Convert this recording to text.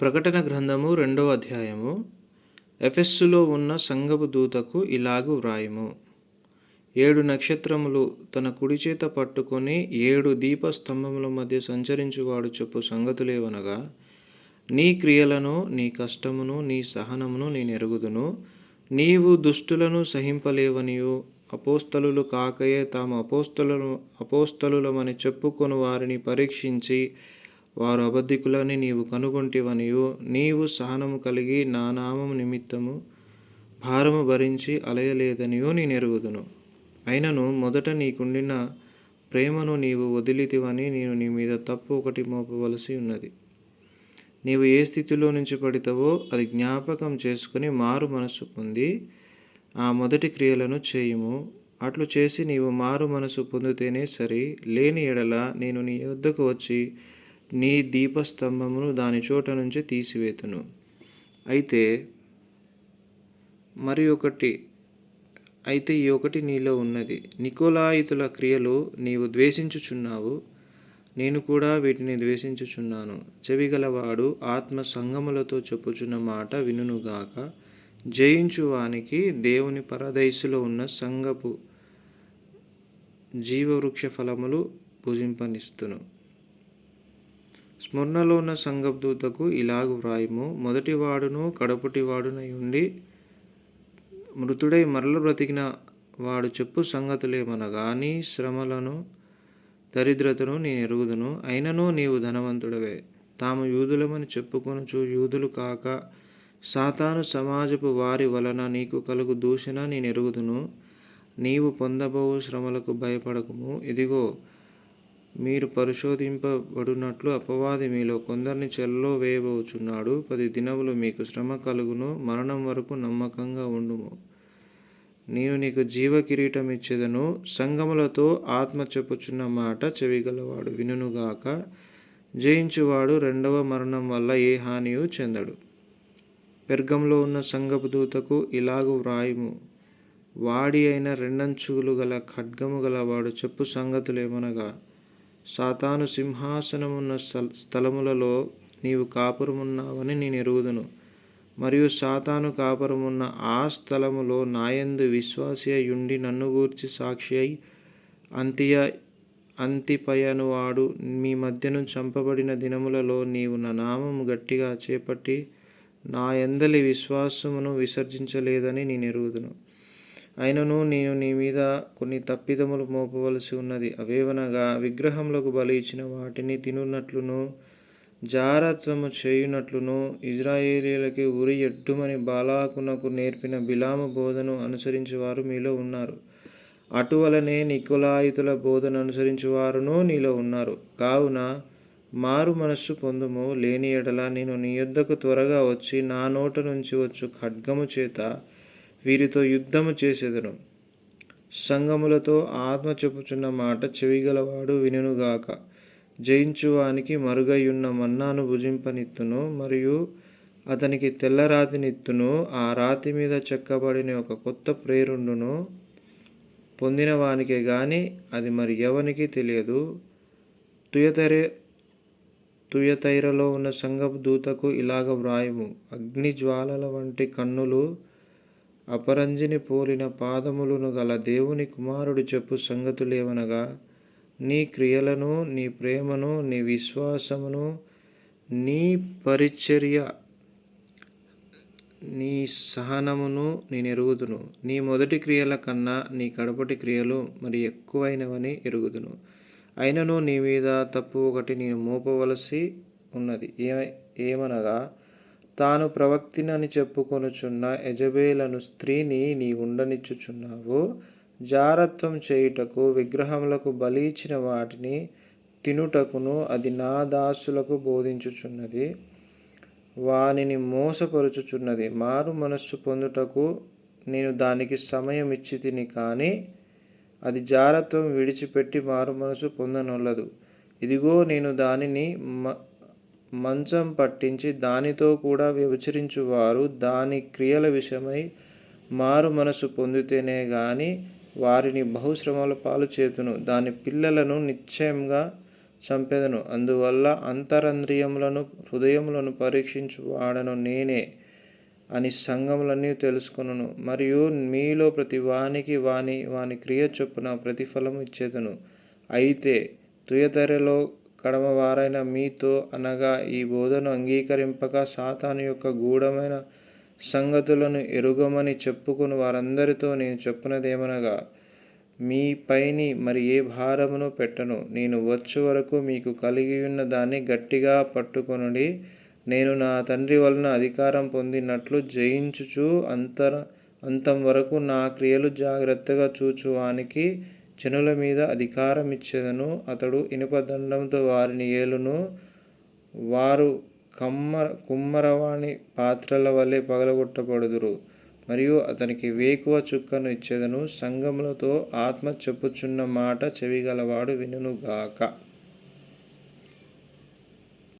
ప్రకటన గ్రంథము రెండవ అధ్యాయము. ఎఫెస్సులో ఉన్న సంగపు దూతకు ఇలాగు వ్రాయము. ఏడు నక్షత్రములు తన కుడి చేత పట్టుకొని ఏడు దీపస్తంభముల మధ్య సంచరించువాడు చెప్పు సంగతులేవనగా నీ క్రియలను నీ కష్టమును నీ సహనమును నేను ఎరుగుదును. నీవు దుష్టులను సహింపలేవనియు. అపోస్తలులు కాకయే తాము అపోస్తలు అపోస్తలులమని చెప్పుకొని వారిని పరీక్షించి వారు అబద్ధికులని నీవు కనుగొంటివనియు. నీవు సహనము కలిగి నా నామము నిమిత్తము భారము భరించి అలయలేదనియో నేను ఎరుగుదును అయినను మొదట నీకుండిన ప్రేమను నీవు వదిలితివని నేను నీ మీద తప్పు ఒకటి మోపవలసి ఉన్నది. నీవు ఏ స్థితిలో నుంచి పడితావో అది జ్ఞాపకం చేసుకుని మారు మనసు పొంది ఆ మొదటి క్రియలను చేయుము. అట్లు చేసి నీవు మారు మనసు పొందితేనే సరి. లేని ఎడల నేను నీ వద్దకు వచ్చి నీ దీపస్తంభమును దాని చోట నుంచి తీసివేతును. అయితే మరి ఒకటి అయితే ఈ ఒకటి నీలో ఉన్నది. నికోలాయితుల క్రియలు నీవు ద్వేషించుచున్నావు. నేను కూడా వీటిని ద్వేషించుచున్నాను. చెవిగలవాడు ఆత్మ సంగములతో చెప్పుచున్న మాట వినుగాక జయించువానికి దేవుని పరదైసులో ఉన్న సంగపు జీవవృక్ష ఫలములు భుజింపనిస్తును. స్మరణలో ఉన్న సంగబ్దూతకు ఇలాగు వ్రాయము. మొదటి వాడును ఉండి మృతుడై మరల బ్రతికిన వాడు చెప్పు సంగతులేమనగా. నీ శ్రమలను దరిద్రతను నేను ఎరుగుదును. అయినను నీవు ధనవంతుడవే. తాము యూదులమని చెప్పుకొనుచు యూదులు కాక సాతాను సమాజపు వారి వలన నీకు కలుగు దూషణ నేను ఎరుగుదును. నీవు పొందబోవు శ్రమలకు భయపడకము. ఇదిగో మీరు పరిశోధింపబడినట్లు అపవాది మీలో కొందరిని చెల్లో వేయబోచున్నాడు. పది దినములు మీకు శ్రమ కలుగును మరణం వరకు నమ్మకంగా ఉండుము. నేను నీకు జీవ కిరీటం ఇచ్చేదను సంగములతో ఆత్మ చెప్పుచున్న మాట చెవిగలవాడు. వినుగాక జయించువాడు రెండవ మరణం వల్ల ఏ హానియు చెందడు. పెర్గంలో ఉన్న సంగపు దూతకు ఇలాగు వ్రాయుము. వాడి అయిన రెండంచులు గల ఖడ్గము గలవాడు చెప్పు సంగతులేమనగా సాతాను సింహాసనమున్న స్థలములలో నీవు కాపురమున్నావని నేను ఎరుగుదును. మరియు సాతాను కాపురమున్న ఆ స్థలములో నాయందు విశ్వాసి అయ్యుండి నన్ను గూర్చి సాక్షి అయి అంతియ అంతిపయను వాడు మీ మధ్యను చంపబడిన దినములలో నీవు నా నామము గట్టిగా చేపట్టి నా ఎందలి విశ్వాసమును విసర్జించలేదని నేను ఎరుగుదును. అయినను నేను నీ మీద కొన్ని తప్పిదములు మోపవలసి ఉన్నది. అవేవనగా విగ్రహములకు బలి ఇచ్చిన వాటిని తినున్నట్లును జారత్వము చేయునట్లును ఇజ్రాయేలీలకి ఉరి ఎడ్డుమని బాలాకునకు నేర్పిన బిలాము బోధను అనుసరించేవారు మీలో ఉన్నారు. అటువలనే నికులాయితుల బోధన అనుసరించేవారును నీలో ఉన్నారు. కావున మారు మనస్సు పొందుము. లేని ఎడల నేను నీ యొద్దకు త్వరగా వచ్చి నా నోట నుంచి వచ్చు ఖడ్గము చేత వీరితో యుద్ధము చేసేదను. సంగములతో ఆత్మ చెప్పుచున్న మాట చెవిగలవాడు వినుగాక జయించువానికి మరుగయ్యున్న మన్నాను భుజింపనిత్తును మరియు అతనికి తెల్ల రాతినిత్తును ఆ రాతి మీద చెక్కబడిన ఒక కొత్త ప్రేరుండును పొందిన వానికే కానీ అది మరి ఎవనికి తెలియదు. తుయతరే తుయతైరలో ఉన్న సంగపు దూతకు ఇలాగ వ్రాయము. అగ్ని జ్వాలల వంటి కన్నులు అపరంజిని పోలిన పాదములను గల దేవుని కుమారుడు చెప్పు సంగతులేవనగా నీ క్రియలను నీ ప్రేమను నీ విశ్వాసమును నీ పరిచర్య నీ సహనమును నేను ఎరుగుదును. నీ మొదటి క్రియల కన్నా నీ కడపటి క్రియలు మరి ఎక్కువైనవని ఎరుగుదును. అయినను నీ మీద తప్పు ఒకటి నేను మోపవలసి ఉన్నది. ఏ ఏమనగా తాను ప్రవక్తినని చెప్పుకొనుచున్న యజబేలను స్త్రీని నీ ఉండనిచ్చుచున్నావు. జారత్వం చేయుటకు విగ్రహములకు బలి ఇచ్చిన వాటిని తినుటకును అది నా దాసులకు బోధించుచున్నది. వానిని మోసపరుచుచున్నది. మారు మనస్సు పొందుటకు నేను దానికి సమయం ఇచ్చి తిని కానీ అది జారత్వం విడిచిపెట్టి మారు మనసు పొందనొల్లదు. ఇదిగో నేను దానిని మ మంచం పట్టించి దానితో కూడా వ్యభిచరించువారు. దాని క్రియల విషయమై మారు మనసు పొందితేనే గాని వారిని బహుశ్రమల పాలు చేతును దాని పిల్లలను నిశ్చయంగా చంపెదను. అందువల్ల అంతరంద్రియములను హృదయములను పరీక్షించువాడను నేనే అని సంఘములన్నీ తెలుసుకొనును. మరియు మీలో ప్రతి వానికి వాని వాని క్రియ చొప్పున ప్రతిఫలం ఇచ్చేదను. అయితే తుయతరలో కడమవారైన మీతో అనగా ఈ బోధను అంగీకరింపక సాతాను యొక్క గూఢమైన సంగతులను ఎరుగమని చెప్పుకుని వారందరితో నేను చెప్పినదేమనగా మీ పైని మరి ఏ భారమును పెట్టను. నేను వచ్చు వరకు మీకు కలిగి ఉన్న దాన్ని గట్టిగా పట్టుకొనుడి. నేను నా తండ్రి వలన అధికారం పొందినట్లు జయించుచు అంతర అంతం వరకు నా క్రియలు జాగ్రత్తగా చూచువానికి జనుల మీద అధికారం ఇచ్చేదను అతడు ఇనుపదండంతో వారిని ఏలును. వారు కమ్మర కుమ్మరవాణి పాత్రల వలె పగలగొట్టబడుదురు. మరియు అతనికి వేకువ చుక్కను ఇచ్చేదను. సంగములతో ఆత్మ చెప్పుచున్న మాట చెవిగలవాడు వినుగాక